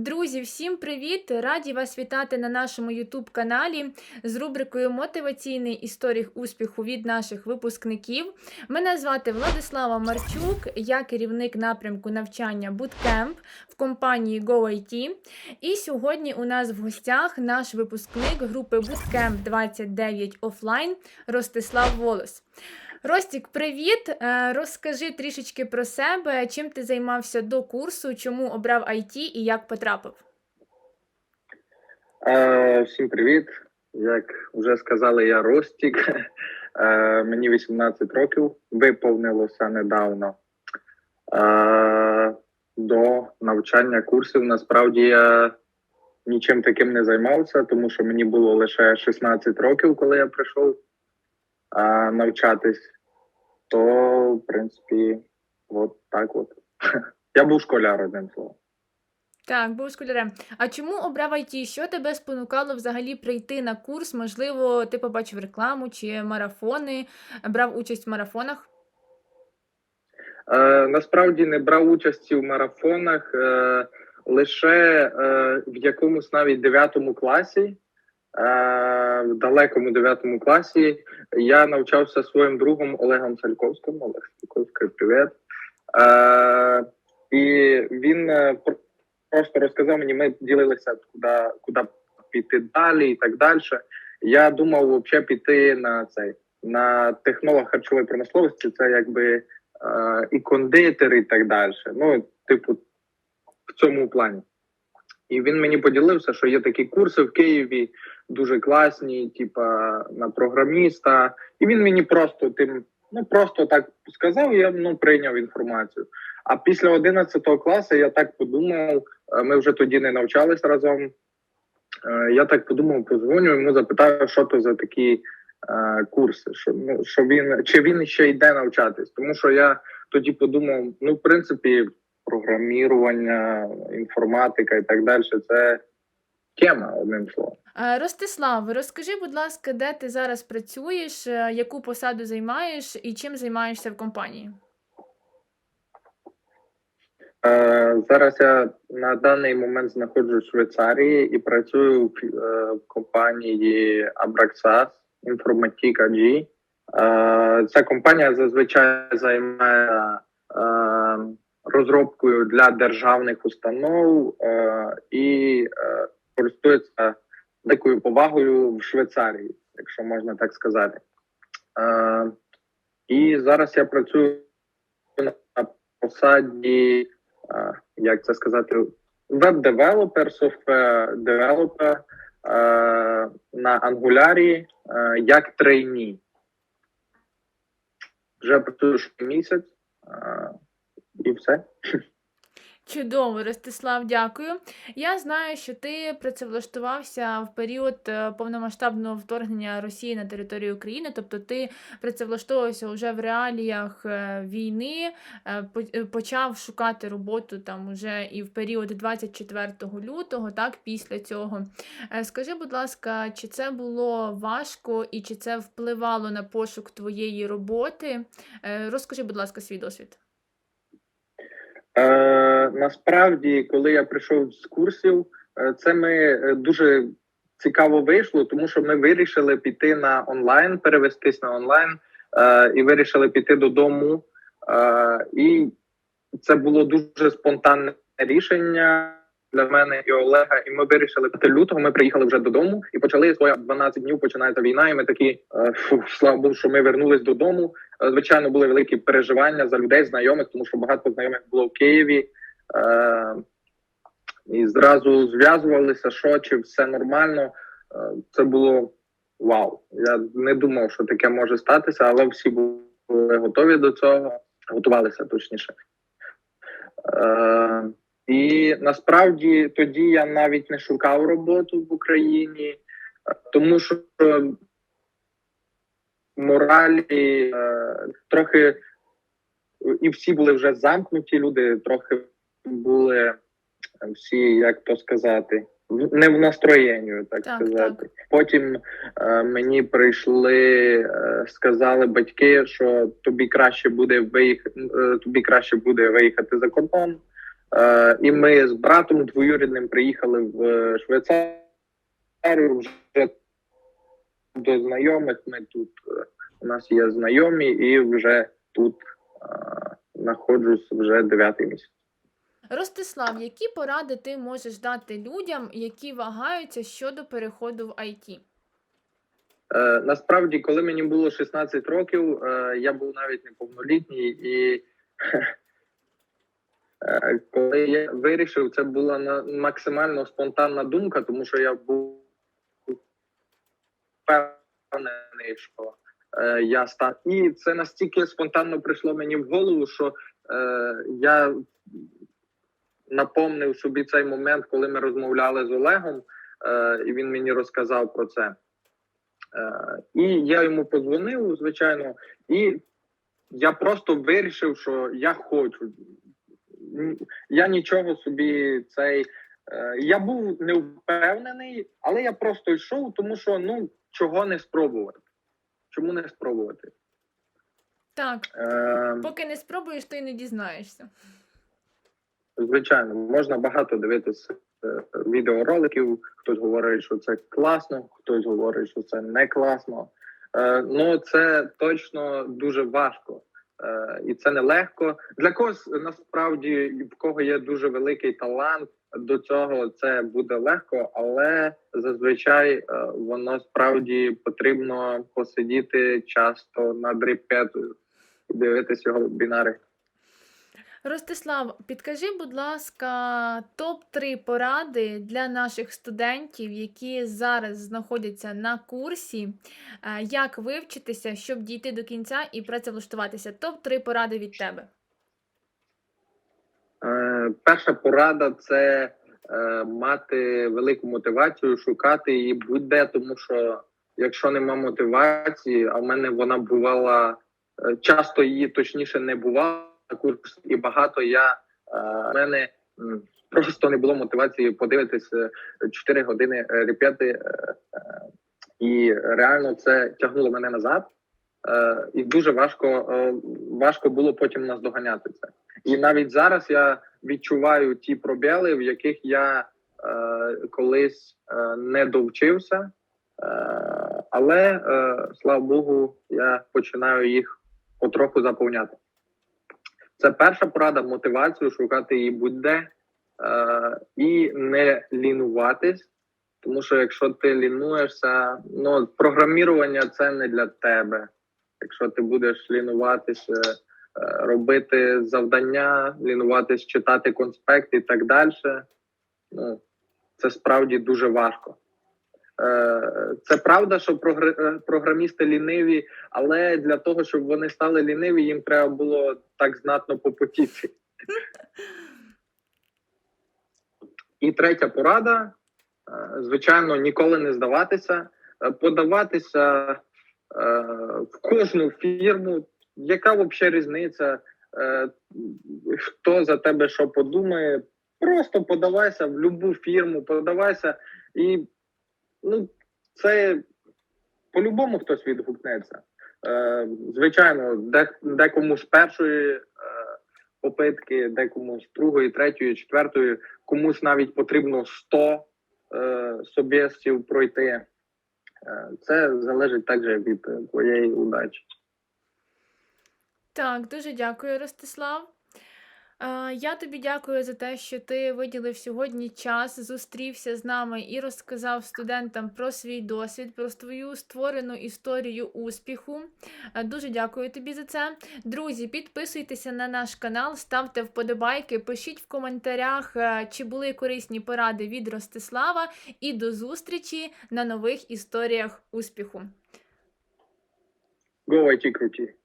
Друзі, всім привіт! Раді вас вітати на нашому YouTube каналі з рубрикою Мотиваційний історик успіху від наших випускників. Мене звати Владислава Марчук, я керівник напрямку навчання Bootcamp в компанії GoIT. І сьогодні у нас в гостях наш випускник групи Bootcamp 29 офлайн Ростислав Волос. Ростік, привіт! Е, Розкажи трішечки про себе, чим ти займався до курсу, чому обрав IT і як потрапив. Е, всім привіт. Як вже сказали, я Ростік. Е, мені 18 років, виповнилося недавно. Е, до навчання курсів насправді я нічим таким не займався, тому що мені було лише 16 років, коли я прийшов е, навчатись. То, в принципі, от так от. Я був школяр, одним словом. Так, був школярем. А чому обрав IT? Що тебе спонукало взагалі прийти на курс? Можливо, ти побачив рекламу чи марафони, брав участь в марафонах? Е, насправді не брав участі в марафонах е, лише е, в якомусь навіть 9 класі, в далекому 9 класі я навчався своїм другом Олегом Сальковським. Олег Сальковський, привіт. Е, і він е, про- просто розказав мені, ми ділилися, куди, куди піти далі і так далі. Я думав взагалі піти на цей на технолог харчової промисловості. Це якби е, і кондитер, і так далі. Ну, типу, в цьому плані. І він мені поділився, що є такі курси в Києві, дуже класні, типа на програміста. І він мені просто тим, ну просто так сказав, я ну прийняв інформацію. А після 11 класу я так подумав, е, ми вже тоді не навчались разом. Е, Я так подумав, позвоню йому, запитаю, що то за такі е, курси, що ну що він чи він ще йде навчатись, тому що я тоді подумав: ну, в принципі, програмірування, інформатика і так далі це тема, одним словом. Е, Ростислав, розкажи, будь ласка, де ти зараз працюєш, е, яку посаду займаєш і чим займаєшся в компанії? Е, зараз я на даний момент знаходжусь в Швейцарії і працюю в, компанії Abraxas Informatica G. Ця компанія зазвичай займає розробкою для державних установ е, і е, користується великою повагою в Швейцарії, якщо можна так сказати. Е, і зараз я працюю на посаді е, як це сказати, веб-девелопер, софтвер-девелопер е, на Angular е, як трейні. Вже працюю місяць е, і все. Чудово, Ростислав, дякую. Я знаю, що ти працевлаштувався в період е, повномасштабного вторгнення Росії на територію України, тобто ти працевлаштовувався вже в реаліях е, війни, е, по- почав шукати роботу там уже і в період 24 лютого, так, після цього. Скажи, будь ласка, чи це було важко і чи це впливало на пошук твоєї роботи? Розкажи, будь ласка, свій досвід. Е, насправді, коли я прийшов з курсів, е, це ми е, дуже цікаво вийшло, тому що ми вирішили піти на онлайн, перевестись на онлайн е, і вирішили піти додому. Е, і це було дуже спонтанне рішення для мене і Олега. І ми вирішили піти лютого. Ми приїхали вже додому і почали своє 12 днів. Починається війна. І ми такі е, фу, слава Богу, що ми вернулись додому. Е, Звичайно, були великі переживання за людей, знайомих, тому що багато знайомих було в Києві. Е, і зразу зв'язувалися, що чи все нормально. Е, Це було вау. Я не думав, що таке може статися, але всі були готові до цього, готувалися точніше. Е, і насправді тоді я навіть не шукав роботу в Україні, е, тому що моралі е, трохи і всі були вже замкнуті, люди трохи були е, всі, як то сказати, не в настроєнні, так, Так, сказати. Потім е, мені прийшли, е, сказали батьки, що тобі краще буде виїхати, тобі краще буде виїхати за кордон. Е, і ми з братом двоюрідним приїхали в е, Швейцарію вже до знайомих. Ми тут е, у нас є знайомі, і вже тут е, знаходжусь вже дев'ятий місяць. Ростислав, які поради ти можеш дати людям, які вагаються щодо переходу в IT? Е, насправді, коли мені було 16 років, е, я був навіть неповнолітній, і е, коли я вирішив, це була на, максимально спонтанна думка, тому що я був впевнений, що е, я став. І це настільки спонтанно прийшло мені в голову, що е, я напомнив собі цей момент, коли ми розмовляли з Олегом, е, і він мені розказав про це. Е, і я йому подзвонив, звичайно, і я просто вирішив, що я хочу. Я нічого собі цей. Е, Я був не впевнений, але я просто йшов, тому що ну чого не спробувати. Чому не спробувати? Так, Е, поки не спробуєш, то й не дізнаєшся. Звичайно, можна багато дивитися е, відеороликів. Хтось говорить, що це класно, хтось говорить, що це не класно. Е, ну це точно дуже важко. Е, і це не легко. Для когось насправді в кого є дуже великий талант до цього, це буде легко, але зазвичай е, воно справді потрібно посидіти часто над репетою і дивитися його бінари. Ростислав, підкажи, будь ласка, топ-3 поради для наших студентів, які зараз знаходяться на курсі, е, як вивчитися, щоб дійти до кінця і працевлаштуватися. Топ-3 поради від тебе. Перша порада це е, мати велику мотивацію, шукати її будь-де, тому що якщо нема мотивації, а в мене вона бувала е, часто її точніше не бувало на курс, і багато я е, в мене просто не було мотивації подивитися 4 години репети, е, е, і реально це тягнуло мене назад. І дуже важко, важко було потім наздоганяти це. І навіть зараз я відчуваю ті пробіли, в яких я е, колись е, не довчився, е, але е, слава Богу, я починаю їх потроху заповняти. Це перша порада мотивацію шукати її будь-де е, і не лінуватись. Тому що якщо ти лінуєшся, ну програмірування це не для тебе. Якщо ти будеш лінуватися, е, робити завдання, лінуватись, читати конспект і так далі, ну це справді дуже важко. Е, Це правда, що е, програмісти ліниві, але для того, щоб вони стали ліниві, їм треба було так знатно попотіти. І третя порада: е, звичайно, ніколи не здаватися, е, подаватися е, в кожну фірму, яка взагалі різниця, е, хто за тебе що подумає. Просто подавайся в будь-яку фірму, подавайся, і ну, це по-любому хтось відгукнеться. Е, звичайно, де, декому з першої е, попитки, декому з другої, третьої, четвертої, комусь навіть потрібно 100 е, собєстів пройти. Це залежить також від твоєї удачі. Так, дуже дякую, Ростислав. Я тобі дякую за те, що ти виділив сьогодні час, зустрівся з нами і розказав студентам про свій досвід, про свою створену історію успіху. Дуже дякую тобі за це. Друзі, підписуйтеся на наш канал, ставте вподобайки, пишіть в коментарях, чи були корисні поради від Ростислава. І до зустрічі на нових історіях успіху. IT круті!